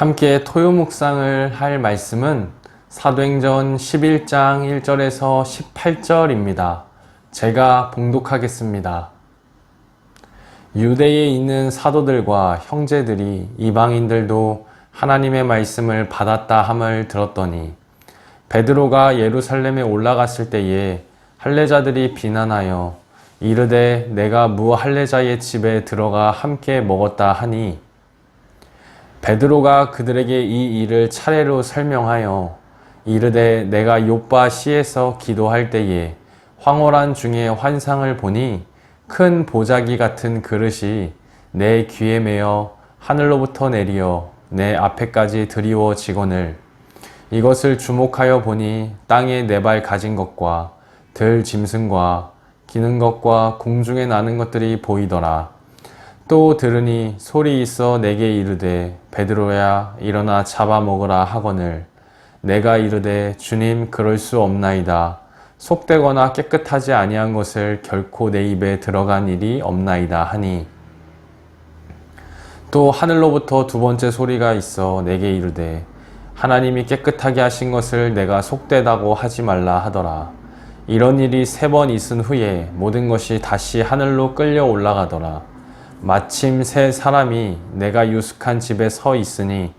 함께 토요 묵상을 할 말씀은 사도행전 11장 1절에서 18절입니다. 제가 봉독하겠습니다. 유대에 있는 사도들과 형제들이 이방인들도 하나님의 말씀을 받았다 함을 들었더니 베드로가 예루살렘에 올라갔을 때에 할례자들이 비난하여 이르되 내가 무 할례자의 집에 들어가 함께 먹었다 하니 베드로가 그들에게 이 일을 차례로 설명하여 이르되 내가 요빠 시에서 기도할 때에 황홀한 중에 환상을 보니 큰 보자기 같은 그릇이 내 귀에 매어 하늘로부터 내리어 내 앞에까지 드리워지거늘 이것을 주목하여 보니 땅에 네 발 가진 것과 들 짐승과 기는 것과 공중에 나는 것들이 보이더라. 또 들으니 소리 있어 내게 이르되 베드로야 일어나 잡아먹으라 하거늘 내가 이르되 주님 그럴 수 없나이다. 속되거나 깨끗하지 아니한 것을 결코 내 입에 들어간 일이 없나이다 하니 또 하늘로부터 두 번째 소리가 있어 내게 이르되 하나님이 깨끗하게 하신 것을 내가 속되다고 하지 말라 하더라. 이런 일이 세 번 있은 후에 모든 것이 다시 하늘로 끌려 올라가더라. 마침 세 사람이 내가 유숙한 집에 서 있으니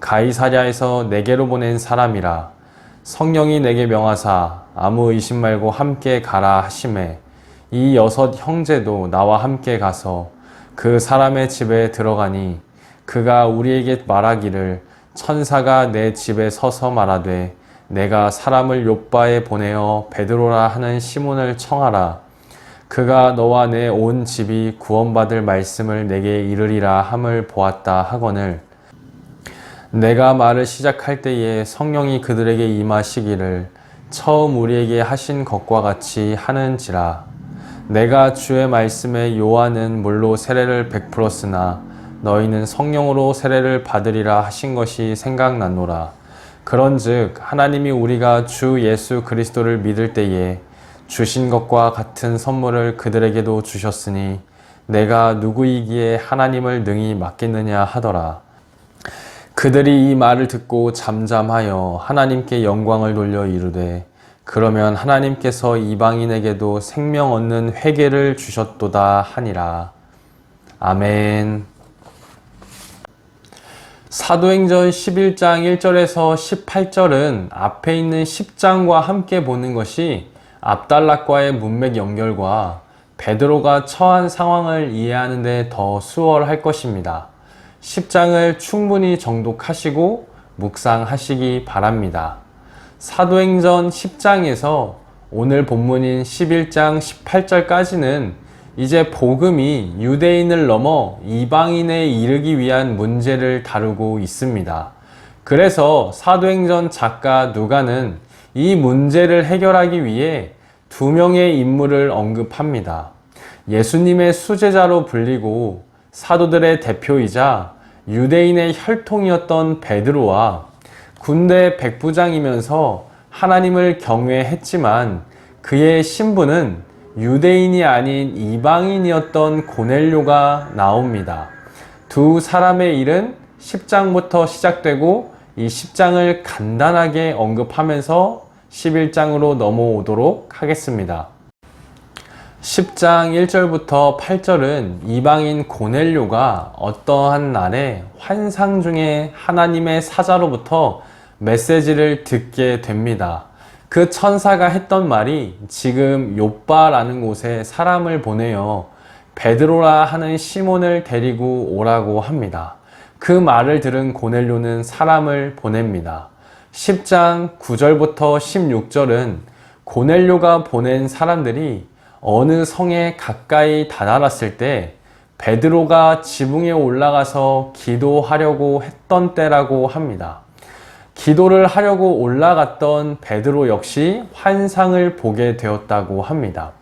가이사랴에서 내게로 보낸 사람이라. 성령이 내게 명하사 아무 의심 말고 함께 가라 하심에 이 여섯 형제도 나와 함께 가서 그 사람의 집에 들어가니 그가 우리에게 말하기를 천사가 내 집에 서서 말하되 내가 사람을 요바에 보내어 베드로라 하는 시몬을 청하라 그가 너와 내 온 집이 구원받을 말씀을 내게 이르리라 함을 보았다 하거늘. 내가 말을 시작할 때에 성령이 그들에게 임하시기를 처음 우리에게 하신 것과 같이 하는지라. 내가 주의 말씀에 요한은 물로 세례를 베풀었으나 너희는 성령으로 세례를 받으리라 하신 것이 생각났노라. 그런즉 하나님이 우리가 주 예수 그리스도를 믿을 때에 주신 것과 같은 선물을 그들에게도 주셨으니 내가 누구이기에 하나님을 능히 맡겠느냐 하더라. 그들이 이 말을 듣고 잠잠하여 하나님께 영광을 돌려 이르되 그러면 하나님께서 이방인에게도 생명 얻는 회개를 주셨도다 하니라. 아멘. 사도행전 11장 1절에서 18절은 앞에 있는 10장과 함께 보는 것이 압달락과의 문맥 연결과 베드로가 처한 상황을 이해하는 데 더 수월할 것입니다. 10장을 충분히 정독하시고 묵상하시기 바랍니다. 사도행전 10장에서 오늘 본문인 11장 18절까지는 이제 복음이 유대인을 넘어 이방인에 이르기 위한 문제를 다루고 있습니다. 그래서 사도행전 작가 누가는 이 문제를 해결하기 위해 두 명의 인물을 언급합니다. 예수님의 수제자로 불리고 사도들의 대표이자 유대인의 혈통이었던 베드로와 군대 백부장이면서 하나님을 경외했지만 그의 신분은 유대인이 아닌 이방인이었던 고넬료가 나옵니다. 두 사람의 일은 10장부터 시작되고 이 10장을 간단하게 언급하면서 11장으로 넘어오도록 하겠습니다. 10장 1절부터 8절은 이방인 고넬료가 어떠한 날에 환상 중에 하나님의 사자로부터 메시지를 듣게 됩니다. 그 천사가 했던 말이 지금 요빠라는 곳에 사람을 보내어 베드로라 하는 시몬을 데리고 오라고 합니다. 그 말을 들은 고넬료는 사람을 보냅니다. 10장 9절부터 16절은 고넬료가 보낸 사람들이 어느 성에 가까이 다다랐을 때 베드로가 지붕에 올라가서 기도하려고 했던 때라고 합니다. 기도를 하려고 올라갔던 베드로 역시 환상을 보게 되었다고 합니다.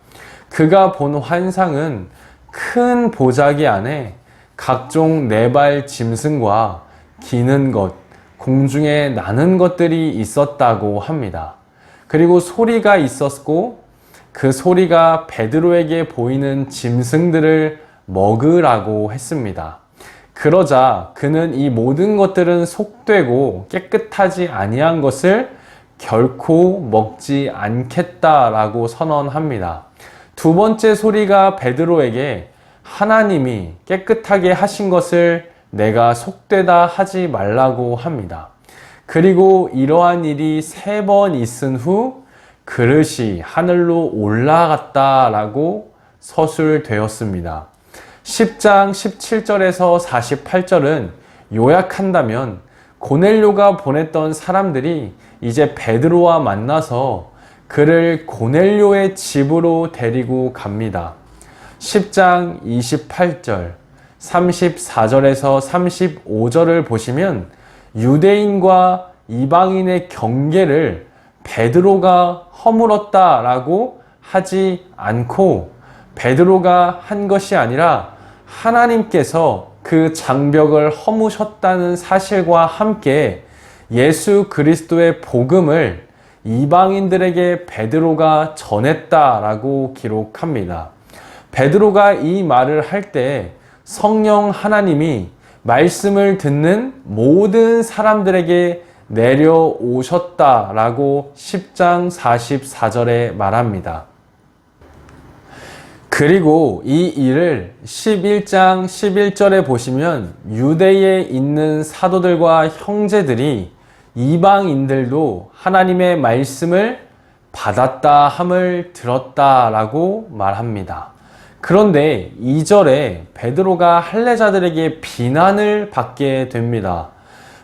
그가 본 환상은 큰 보자기 안에 각종 네발 짐승과 기는 것, 공중에 나는 것들이 있었다고 합니다. 그리고 소리가 있었고 그 소리가 베드로에게 보이는 짐승들을 먹으라고 했습니다. 그러자 그는 이 모든 것들은 속되고 깨끗하지 아니한 것을 결코 먹지 않겠다라고 선언합니다. 두 번째 소리가 베드로에게 하나님이 깨끗하게 하신 것을 내가 속되다 하지 말라고 합니다. 그리고 이러한 일이 세 번 있은 후 그릇이 하늘로 올라갔다라고 서술되었습니다. 10장 17절에서 48절은 요약한다면 고넬료가 보냈던 사람들이 이제 베드로와 만나서 그를 고넬료의 집으로 데리고 갑니다. 10장 28절, 34절에서 35절을 보시면 유대인과 이방인의 경계를 베드로가 허물었다라고 하지 않고 베드로가 한 것이 아니라 하나님께서 그 장벽을 허무셨다는 사실과 함께 예수 그리스도의 복음을 이방인들에게 베드로가 전했다라고 기록합니다. 베드로가 이 말을 할 때 성령 하나님이 말씀을 듣는 모든 사람들에게 내려오셨다라고 10장 44절에 말합니다. 그리고 이 일을 11장 11절에 보시면 유대에 있는 사도들과 형제들이 이방인들도 하나님의 말씀을 받았다 함을 들었다라고 말합니다. 그런데 2절에 베드로가 할례자들에게 비난을 받게 됩니다.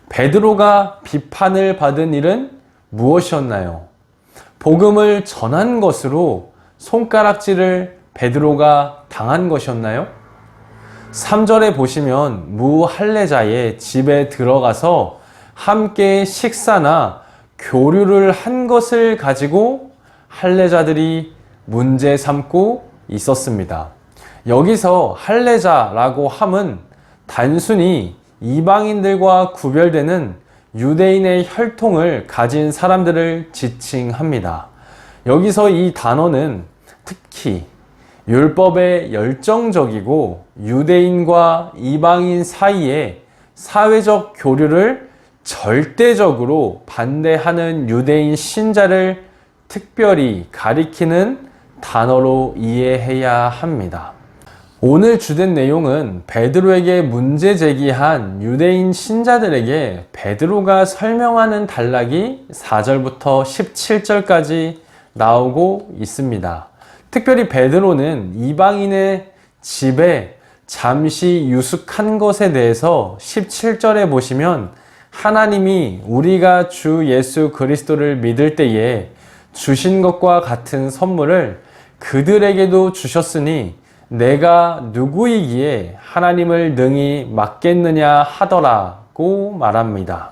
베드로가 비판을 받은 일은 무엇이었나요? 복음을 전한 것으로 손가락질을 베드로가 당한 것이었나요? 3절에 보시면 무할례자의 집에 들어가서 함께 식사나 교류를 한 것을 가지고 할례자들이 문제 삼고 있었습니다. 여기서 할례자라고 함은 단순히 이방인들과 구별되는 유대인의 혈통을 가진 사람들을 지칭합니다. 여기서 이 단어는 특히 율법에 열정적이고 유대인과 이방인 사이에 사회적 교류를 절대적으로 반대하는 유대인 신자를 특별히 가리키는 단어로 이해해야 합니다. 오늘 주된 내용은 베드로에게 문제 제기한 유대인 신자들에게 베드로가 설명하는 단락이 4절부터 17절까지 나오고 있습니다. 특별히 베드로는 이방인의 집에 잠시 유숙한 것에 대해서 17절에 보시면 하나님이 우리가 주 예수 그리스도를 믿을 때에 주신 것과 같은 선물을 그들에게도 주셨으니 내가 누구이기에 하나님을 능히 맡겠느냐 하더라고 말합니다.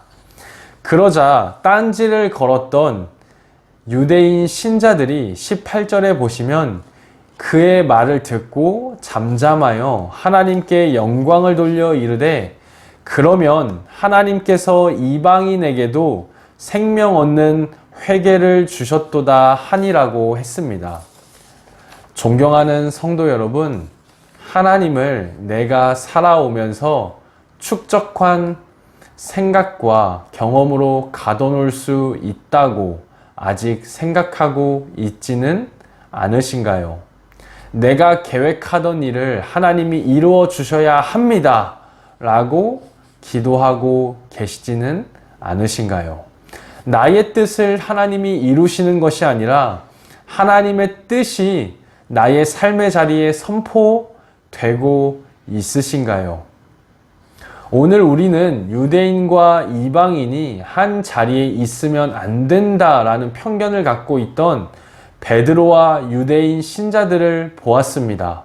그러자 딴지를 걸었던 유대인 신자들이 18절에 보시면 그의 말을 듣고 잠잠하여 하나님께 영광을 돌려 이르되 그러면 하나님께서 이방인에게도 생명 얻는 회개를 주셨도다 하니라고 했습니다. 존경하는 성도 여러분, 하나님을 내가 살아오면서 축적한 생각과 경험으로 가둬놓을 수 있다고 아직 생각하고 있지는 않으신가요? 내가 계획하던 일을 하나님이 이루어 주셔야 합니다. 라고 기도하고 계시지는 않으신가요? 나의 뜻을 하나님이 이루시는 것이 아니라 하나님의 뜻이 나의 삶의 자리에 선포되고 있으신가요? 오늘 우리는 유대인과 이방인이 한 자리에 있으면 안 된다라는 편견을 갖고 있던 베드로와 유대인 신자들을 보았습니다.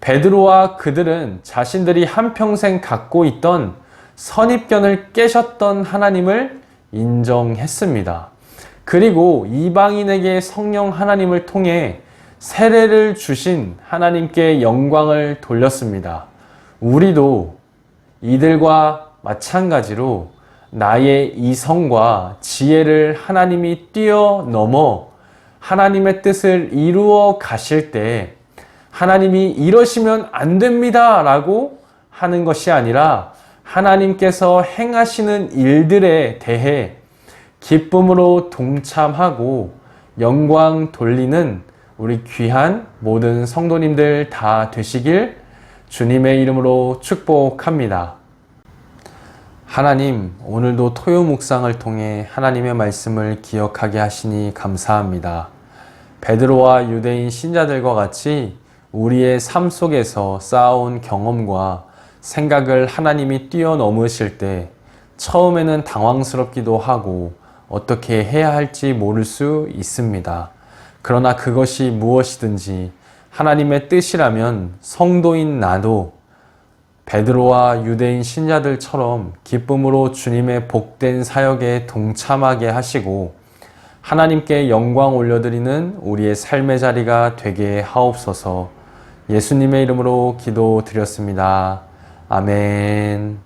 베드로와 그들은 자신들이 한평생 갖고 있던 선입견을 깨셨던 하나님을 인정했습니다. 그리고 이방인에게 성령 하나님을 통해 세례를 주신 하나님께 영광을 돌렸습니다. 우리도 이들과 마찬가지로 나의 이성과 지혜를 하나님이 뛰어넘어 하나님의 뜻을 이루어 가실 때 하나님이 이러시면 안 됩니다 라고 하는 것이 아니라 하나님께서 행하시는 일들에 대해 기쁨으로 동참하고 영광 돌리는 우리 귀한 모든 성도님들 다 되시길 주님의 이름으로 축복합니다. 하나님, 오늘도 토요 묵상을 통해 하나님의 말씀을 기억하게 하시니 감사합니다. 베드로와 유대인 신자들과 같이 우리의 삶 속에서 쌓아온 경험과 생각을 하나님이 뛰어넘으실 때 처음에는 당황스럽기도 하고 어떻게 해야 할지 모를 수 있습니다. 그러나 그것이 무엇이든지 하나님의 뜻이라면 성도인 나도 베드로와 유대인 신자들처럼 기쁨으로 주님의 복된 사역에 동참하게 하시고 하나님께 영광 올려드리는 우리의 삶의 자리가 되게 하옵소서 예수님의 이름으로 기도 드렸습니다. 아멘.